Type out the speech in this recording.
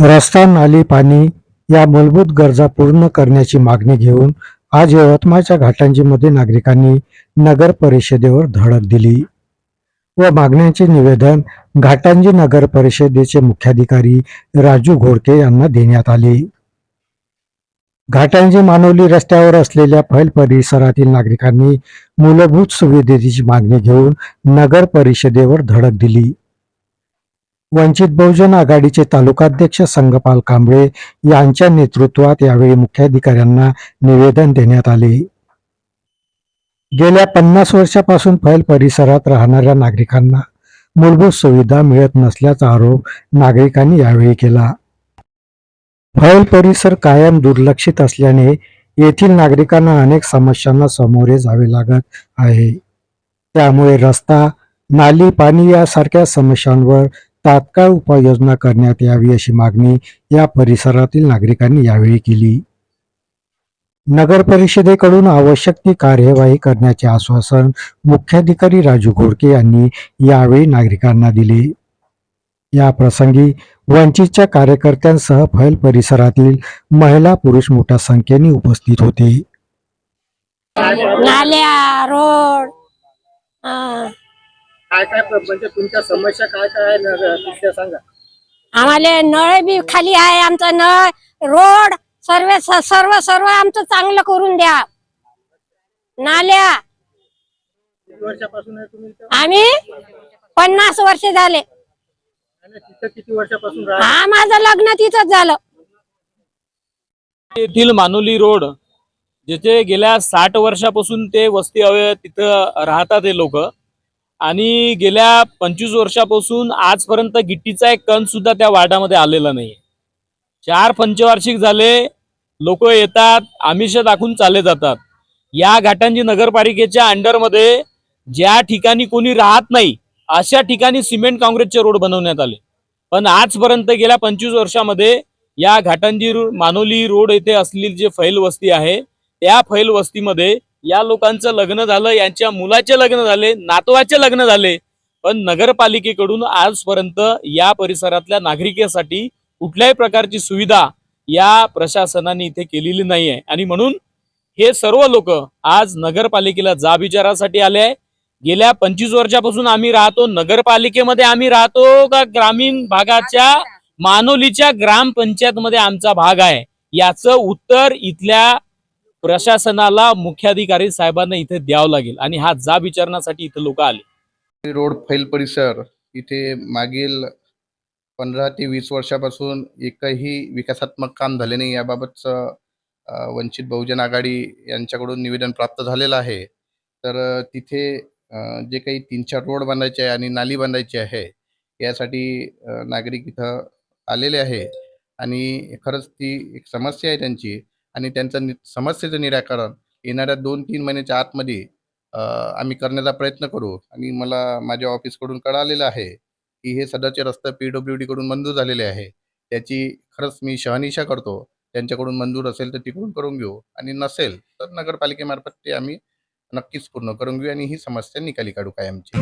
रस्ता नाली पाणी या मूलभूत गरजा पूर्ण करण्याची मागणी घेऊन आज यवतमाळच्या घाटांजीमध्ये नागरिकांनी नगर परिषदेवर धडक दिली. व मागण्यांचे निवेदन घाटांजी नगर परिषदेचे मुख्याधिकारी राजू घोडके यांना देण्यात आले. घाटांजी मानवली रस्त्यावर असलेल्या फैल परिसरातील नागरिकांनी मूलभूत सुविधेची मागणी घेऊन नगर परिषदेवर धडक दिली. वंचित बहुजन आघाडीचे तालुकाध्यक्ष संगपाल कांबळे यांच्या नेतृत्वात यावेळी मुख्याधिकाऱ्यांना निवेदन देण्यात आले. गेल्या पन्नास वर्षापासून फैल परिसरात राहणाऱ्या नागरिकांना मूलभूत सुविधा मिळत नसल्याचा आरोप नागरिकांनी यावेळी केला. फैल परिसर कायम दुर्लक्षित असल्याने येथील नागरिकांना अनेक समस्यांना सामोरे जावे लागत आहे. त्यामुळे रस्ता नाली पाणी यासारख्या समस्यांवर तात्काळ उपाययोजना करण्यात यावी अशी मागणी या परिसरातील नागरिकांनी यावेळी केली. नगर परिषदेकडून आवश्यक ती कार्यवाही करण्याचे आश्वासन मुख्याधिकारी राजू घोडके यांनी यावेळी नागरिकांना दिले. या प्रसंगी वंचितच्या कार्यकर्त्यांसह फैल परिसरातील महिला पुरुष मोठ्या संख्येने उपस्थित होते. नाल्या रोड हा. काय काय म्हणजे तुमच्या समस्या काय काय आहे ना ते सांगा. आम्हाला नळ बी खाली आहे आमचा नळ रोड सर्व सर्व सर्व आमचं चांगलं करून द्या. नाल्या. किती वर्षापासून आहे तुम्ही इथं? आम्ही पन्नास वर्ष झाले. किती वर्षापासून राहता? हा माझं लग्न तिथंच झालं. येथील मानोली रोड जिथे गेल्या साठ वर्षापासून ते वस्ती हवे तिथं राहतात हे लोक. आणि गेल्या पंचवीस वर्षापासून आजपर्यंत गिट्टीचा एक कण सुद्धा त्या वार्डामध्ये आलेला नाही चार पंचवार्षिक झाले लोक येतात आमिष दाखवून चालले जातात. या घाटांजी नगरपालिकेच्या अंडरमध्ये ज्या ठिकाणी कोणी राहत नाही अशा ठिकाणी सिमेंट काँक्रीटचे रोड बनवण्यात आले. पण आजपर्यंत गेल्या पंचवीस वर्षामध्ये या घाटांजी मानोली रोड येथे असलेली जे फैल वस्ती आहे त्या फैल वस्तीमध्ये या लोकांचं लग्न झालं यांच्या मुलाचे लग्न झाले नातवाचे लग्न झाले. पण नगरपालिकेकडून आजपर्यंत या परिसरातल्या नागरिकांसाठी कुठल्याही प्रकारची सुविधा या प्रशासनाने इथे केलेली नाही आहे आणि म्हणून हे सर्व लोक आज नगरपालिकेला जा विचारासाठी आले आहे. गेल्या पंचवीस वर्षापासून आम्ही राहतो. नगरपालिकेमध्ये आम्ही राहतो का ग्रामीण भागाच्या मानोलीच्या ग्रामपंचायत मध्ये आमचा भाग आहे. याचं उत्तर इथल्या प्रशासनाला मुख्याधिकारी साहेबांना इथे द्यावं लागेल आणि हा जाब विचारण्यासाठी इथे लोक आले. रोड फैल परिसर इथे मागील पंधरा ते वीस वर्षापासून एकही विकासात्मक काम झाले नाही. याबाबतचं वंचित बहुजन आघाडी यांच्याकडून निवेदन प्राप्त झालेलं आहे. तर तिथे जे काही तीन चार रोड बांधायचे आहे आणि नाली बांधायची आहे यासाठी नागरिक इथं आलेले आहे. आणि खरंच ती एक समस्या आहे त्यांची आणि त्यांचं नि समस्येचं निराकरण येणाऱ्या दोन तीन महिन्याच्या आतमध्ये आम्ही करण्याचा प्रयत्न करू. आणि मला माझ्या ऑफिसकडून कळालेलं आहे की हे सध्याचे रस्ते पी डब्ल्यू डीकडून मंजूर झालेले आहे. त्याची खरंच मी शहानिशा करतो. त्यांच्याकडून मंजूर असेल तर तिकडून करून घेऊ. आणि नसेल तर नगरपालिकेमार्फत ते आम्ही नक्कीच पूर्ण करून घेऊ आणि ही समस्या निकाली काढू कायमची.